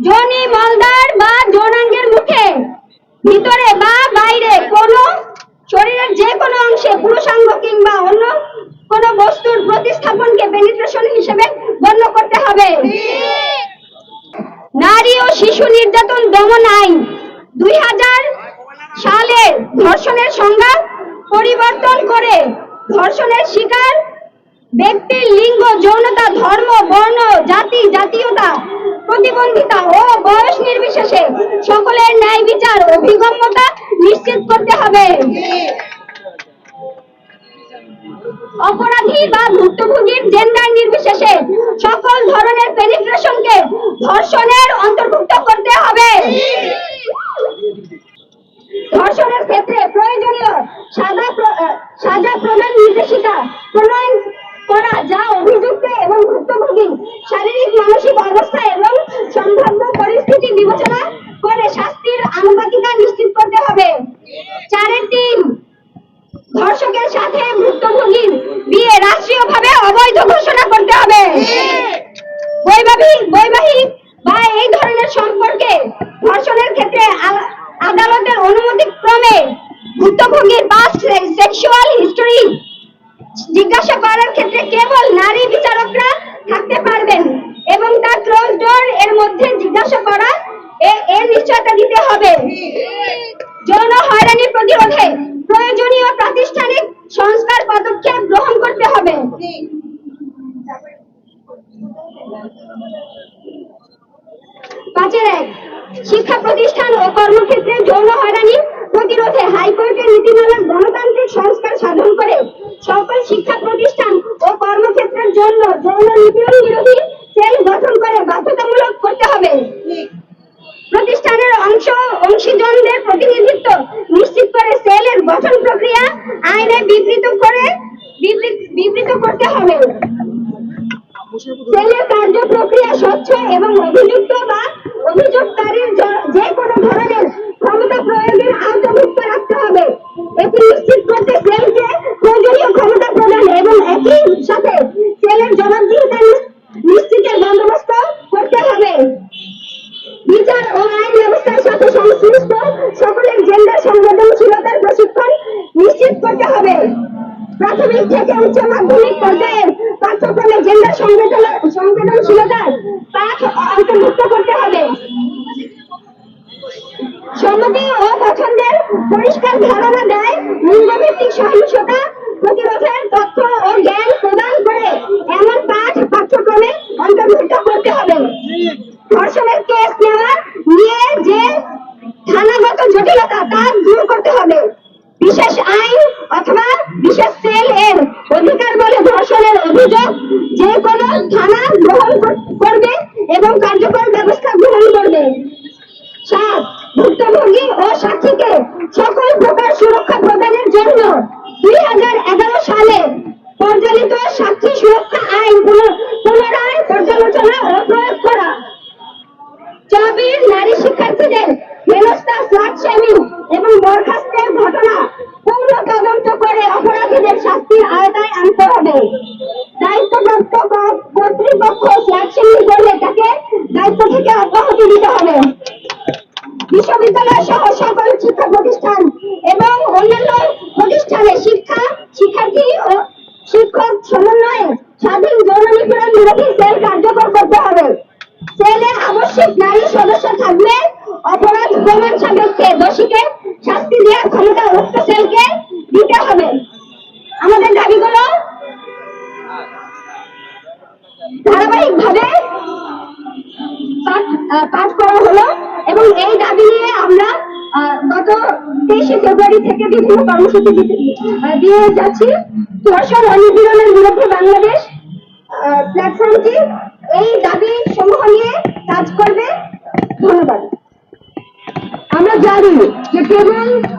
যোনি মলদার বা যৌনাঙ্গের মুখে, ভিতরে বা বাইরে কোনো শরীরের যে কোনো অংশে পুরুষাঙ্গ কিংবা অন্য কোনো বস্তুর প্রতিস্থাপনকে পেনিট্রেশন হিসেবে গণ্য করতে হবে। নারী ও শিশু নির্যাতন দমন আইন দুই হাজার সালের ধর্ষণের সংজ্ঞা পরিবর্তন করে ধর্ষণের শিকার ব্যক্তির লিঙ্গ, যৌনতা, ধর্ম, বর্ণ, জাতি, জাতীয়তা প্রতিবন্ধিতা ও বয়স নির্বিশেষে সকলের ন্যায় বিচার অভিগম্যতা নিশ্চিত করতে হবে। অপরাধী বা ভুক্তভোগীর জেন্ডার নির্বিশেষে সকল ধরনের পেনিট্রেশনকে ধর্ষণের অন্তর্ভুক্ত করতে হবে। ধর্ষণের ক্ষেত্রে প্রয়োজনীয় সাজা সাজা প্রদান নির্দেশিকা প্রণয়ন করা যা অভিযুক্ত এবং ভুক্তভোগী শারীরিক মানসিক অবস্থা এবং সম্ভাব্য পরিস্থিতি বিবেচনা করে শাস্তির আনুপাতিকা নিশ্চিত করতে হবে। চারের তিন ধর্ষকের সাথে ভুক্তভোগীর বিয়ে রাষ্ট্রীয়ভাবে অবৈধ ঘোষণা করতে হবে। বৈবাহিক বৈবাহিক বা এই ধরনের সম্পর্কে ধর্ষণের ক্ষেত্রে আদালতের অনুমতি ক্রমে ভুক্তভোগীর বা সেক্সুয়াল হিস্টোরি জিজ্ঞাসা করার ক্ষেত্রে কেবল নারী প্রতিরোধে প্রয়োজনীয় প্রাতিষ্ঠানিক সংস্কার পদক্ষেপ গ্রহণ করতে হবে। পাঁচের এক, শিক্ষা প্রতিষ্ঠান ও কর্মক্ষেত্রে যৌন হয়রানি প্রতিরোধে হাইকোর্টের নীতিমালার গণতান্ত্রিক সংস্কার সাধন করে সকল শিক্ষা প্রতিষ্ঠান ও কর্মক্ষেত্রের জন্য যৌন নিপীড়ন বিরোধী সেল গঠন করে বাধ্যতামূলক করতে হবে প্রতিষ্ঠানের অংশ অংশীজনদের প্রতিনিধিত্ব নিশ্চিত করে সেলের গঠন প্রক্রিয়া আইনে বিবৃত করে বিবৃত- করতে হবে। সেলের কার্য প্রক্রিয়া স্বচ্ছ এবং অভিযুক্ত বা অভিযোগকারীর য- যে কোনো ধরনের ক্ষমতা প্রয়োগের আওতাভুক্ত রাখতে হবে এটি নিশ্চিত করতে সেলকে প্রয়োজনীয় ক্ষমতা প্রদান এবং একই সাথে সেলের জবাবদিহিতা নি- নিশ্চিতের বন্দোবস্ত করতে হবে বিচার ও আইন ব্যবস্থার সাথে সংশ্লিষ্ট সকলের জেন্ডার সংবেদনশীলতার প্রশিক্ষণ নিশ্চিত করতে হবে থেকে উচ্চ মাধ্যমিক সংবেদনশীলতার অন্তর্ভুক্ত করতে হবে ও পছন্দের পরিষ্কার ধারণা দেয় লিঙ্গভিত্তিক সহিংসতা প্রতিরোধের তথ্য ও জ্ঞান প্রদান করে এমন পাঠ পাঠ্যক্রমে অন্তর্ভুক্ত করতে হবে ধর্ষণের কেস নেওয়া নিয়ে যে থানাগত জটিলতা তা দূর করতে হবে বিশেষ আইন অথবা বিশেষ সেল এর অধিকার বলে ধর্ষণের অভিযোগ, যে কোনো থানা গ্রহণ করবে এবং কার্যকর ব্যবস্থা গ্রহণ করবে। সাত ভুক্তভোগী ও সাক্ষীকে সকল প্রকার সুরক্ষা প্রদানের জন্য দুই হাজার হাজার এগারো সালে পরিচালিত সাক্ষী সুরক্ষা আইন পুনর- পুনরায় পর্যালোচনা ও প্রয়োগ করা চবির নারী শিক্ষার্থীদের হেনস্থা ফ্ল্যাট শেমিং এবং বরখাস্তের ঘটনা পূর্ণ তদন্ত করে অপরাধীদের শাস্তির আওতায় আনতে হবে দায়িত্বপ্রাপ্ত ক- কর্তৃপক্ষ ফ্ল্যাট শেমিং করলে তাকে দায়িত্ব থেকে অব্যাহতি দিতে হবে বিশ্ববিদ্যালয় সহ সকল শিক্ষা প্রতিষ্ঠান এবং অন্যান্য প্রতিষ্ঠানে শিক্ষা শিক্ষার্থী ও শিক্ষক সমন্বয়ে স্বাধীন যৌন নিপীড়ন বিরোধী সেল কার্যকর করতে হবে সেলে আবশ্যিক নারী সদস্য থাকলে প্রমাণ সাপেক্ষে দোষীকে শাস্তি দেওয়ার ক্ষমতা উক্ত সেলকে দিতে হবে। আমাদের দাবিগুলো ধারাবাহিকভাবে পাঠ আহ, পাঠ করা হলো এবং এই দাবি নিয়ে আমরা গত তেইশে ফেব্রুয়ারি থেকে বিভিন্ন কর্মসূচি দিয়ে যাচ্ছি। ধর্ষণ ও নিপীড়নের বিরুদ্ধে বাংলাদেশ প্ল্যাটফর্মটি এই দাবি সমূহ নিয়ে Mari, que querendo